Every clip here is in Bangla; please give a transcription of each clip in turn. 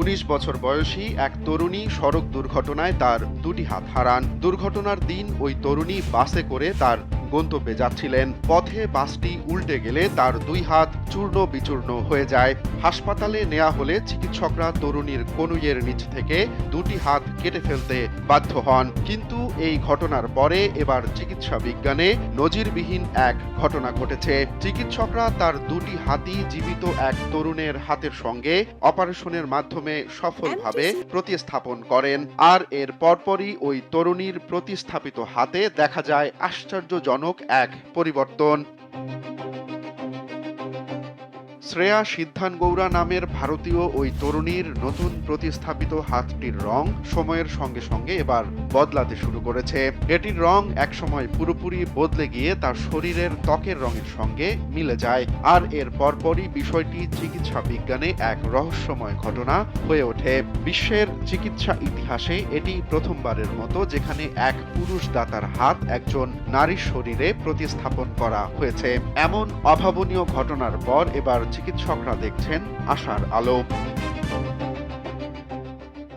উনিশ বছর বয়সী এক তরুণী সড়ক দুর্ঘটনায় তার দুটি হাত হারান। দুর্ঘটনার দিন ওই তরুণী বাসে করে তার গন্তব্যে যাচ্ছিলেন। পথে বাসটি উল্টে গেলে তার দুই হাত চূর্ণ বিচূর্ণ হয়ে যায়। হাসপাতালে নেওয়া হলে চিকিৎসকরা তরুণীর কনুইয়ের নিচ থেকে দুটি হাত কেটে ফেলতে বাধ্য হন। কিন্তু এই ঘটনার পরে এবার চিকিৎসা বিজ্ঞানে নজিরবিহীন এক ঘটনা ঘটেছে। চিকিৎসকরা তার দুটি হাতই জীবিত এক তরুণের হাতের সঙ্গে অপারেশনের মাধ্যমে সফলভাবে প্রতিস্থাপন করেন। আর এর পরপরই ওই তরুণীর প্রতিস্থাপিত হাতে দেখা যায় আশ্চর্যজনক এক পরিবর্তন। শ্রেয়া সিদ্ধান গৌড়া নামের ভারতীয় ওই তরুণীর নতুন প্রতিস্থাপিত হাতটির রং সময়ের সঙ্গে সঙ্গে এবার বদলাতে শুরু করেছে। এটির রং একসময় পুরোপুরি বদলে গিয়ে তার শরীরের ত্বকের রঙের সঙ্গে মিলে যায়। আর এর পরপরই বিষয়টি চিকিৎসা বিজ্ঞানে এক রহস্যময় ঘটনা হয়ে ওঠে। বিশ্বের চিকিৎসা ইতিহাসে এটি প্রথমবারের মতো যেখানে এক পুরুষ দাতার হাত একজন নারীর শরীরে প্রতিস্থাপন করা হয়েছে। এমন অভাবনীয় ঘটনার পর এবার চিকিৎসকরা দেখছেন আশার আলো।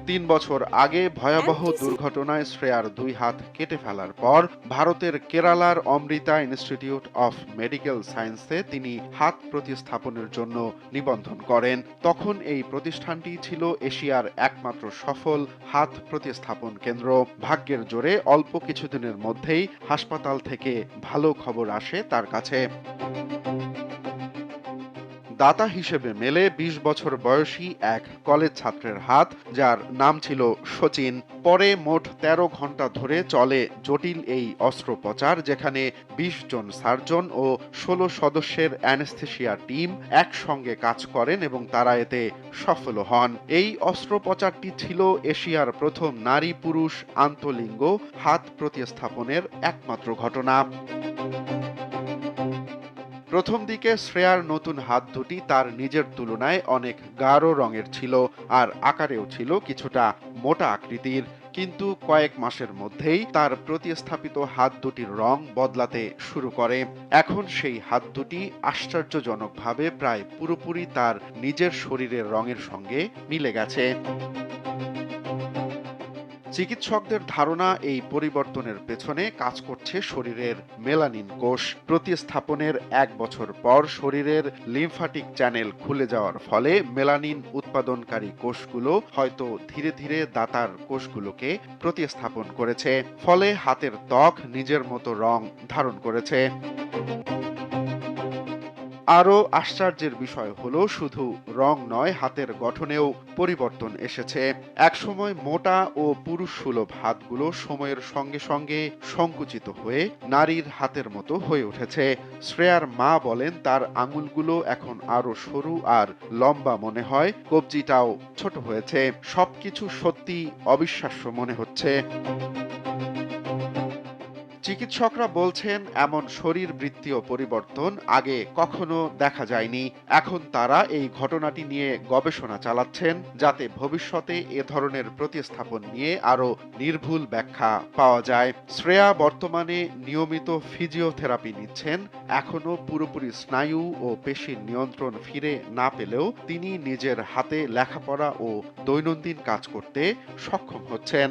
তিন বছর আগে ভয়াবহ দুর্ঘটনায় শ্রেয়ার দুই হাত কেটে ফেলার পর ভারতের কেরালার অমৃতা ইনস্টিটিউট অফ মেডিকেল সায়েন্সে তিনি হাত প্রতিস্থাপনের জন্য নিবন্ধন করেন। তখন এই প্রতিষ্ঠানটি ছিল এশিয়ার একমাত্র সফল হাত প্রতিস্থাপন কেন্দ্র। ভাগ্যের জোরে অল্প কিছুদিনের মধ্যেই হাসপাতাল থেকে ভালো খবর আসে তার কাছে। দাতা হিসেবে মেলে ২০ বছর বয়সী এক কলেজ ছাত্রের হাত, যার নাম ছিল সচিন পরে মোট ১৩ ঘণ্টা ধরে চলে জটিল এই অস্ত্রোপচার, যেখানে ২০ জন সার্জন ও ১৬ সদস্যের অ্যানেস্থেশিয়া টিম একসঙ্গে কাজ করেন এবং তারা এতে সফল হন। এই অস্ত্রোপচারটি ছিল এশিয়ার প্রথম নারী পুরুষ আন্তলিঙ্গ হাত প্রতিস্থাপনের একমাত্র ঘটনা। প্রথম দিকে শ্রেয়ার নতুন হাত দুটি তার নিজের তুলনায় অনেক গাঢ় রঙের ছিল আর আকারেও ছিল কিছুটা মোটা আকৃতির। কিন্তু কয়েক মাসের মধ্যেই তার প্রতিস্থাপিত হাত দুটির রং বদলাতে শুরু করে। এখন সেই হাত দুটি আশ্চর্যজনকভাবে প্রায় পুরোপুরি তার নিজের শরীরের রঙের সঙ্গে মিলে গেছে। চিকিৎসকদের ধারণা এই পরিবর্তনের পেছনে কাজ করছে শরীরের মেলানিন কোষ। প্রতিস্থাপনের এক বছর পর শরীরের লিম্ফাটিক চ্যানেল খুলে যাওয়ার ফলে মেলানিন উৎপাদনকারী কোষগুলো হয়তো ধীরে ধীরে দাতার কোষগুলোকে প্রতিস্থাপন করেছে, ফলে হাতের ত্বক নিজের মতো রং ধারণ করেছে। আরও আশ্চর্যের বিষয় হলো, শুধু রং নয়, হাতের গঠনেও পরিবর্তন এসেছে। একসময় মোটা ও পুরুষ সুলভ হাতগুলো সময়ের সঙ্গে সঙ্গে সংকুচিত হয়ে নারীর হাতের মতো হয়ে উঠেছে। শ্রেয়ার মা বলেন, তার আঙুলগুলো এখন আরও সরু আর লম্বা মনে হয়, কবজিটাও ছোট হয়েছে। সবকিছু সত্যি অবিশ্বাস্য মনে হচ্ছে। চিকিৎসকরা বলছেন, এমন শরীর বৃত্তীয় পরিবর্তন আগে কখনো দেখা যায়নি। এখন তারা এই ঘটনাটি নিয়ে গবেষণা চালাচ্ছেন যাতে ভবিষ্যতে এ ধরনের প্রতিস্থাপন নিয়ে আরও নির্ভুল ব্যাখ্যা পাওয়া যায়। শ্রেয়া বর্তমানে নিয়মিত ফিজিওথেরাপি নিচ্ছেন। এখনও পুরোপুরি স্নায়ু ও পেশির নিয়ন্ত্রণ ফিরে না পেলেও তিনি নিজের হাতে লেখাপড়া ও দৈনন্দিন কাজ করতে সক্ষম হচ্ছেন।